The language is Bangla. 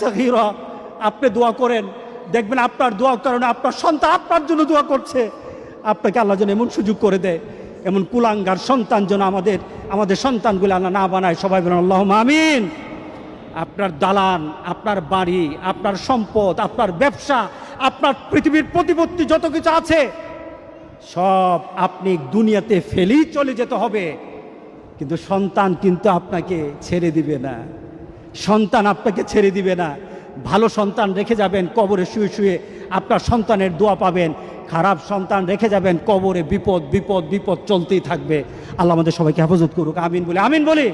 সাগীরা, আপনি দোয়া করেন। দেখবেন আপনার দোয়ার কারণে আপনার সন্তান আপনার জন্য দোয়া করছে। আপনাকে আল্লাহ যেন এমন সুযোগ করে দেয়, এমন কুলাঙ্গার সন্তান যেন আমাদের আমাদের সন্তানগুলো আল্লাহ না বানায়। সবাই বলেন আল্লাহ আমিন। আপনার দালান, আপনার বাড়ি, আপনার সম্পদ, আপনার ব্যবসা, আপনার পৃথিবীর প্রতিপত্তি যত কিছু আছে, সব আপনি দুনিয়াতে ফেলেই চলে যেতে হবে। কিন্তু সন্তান কিন্তু আপনাকে ছেড়ে দিবে না। সন্তান আপনাকে ছেড়ে দিবে না। ভালো সন্তান রেখে যাবেন, কবরে শুয়ে শুয়ে আপনার সন্তানের দোয়া পাবেন। খারাপ সন্তান রেখে যাবেন, কবরে বিপদ বিপদ বিপদ চলতেই থাকবে। আল্লাহ আমাদের সবাইকে হেফাজত করুক, আমিন বলে, আমিন বলি।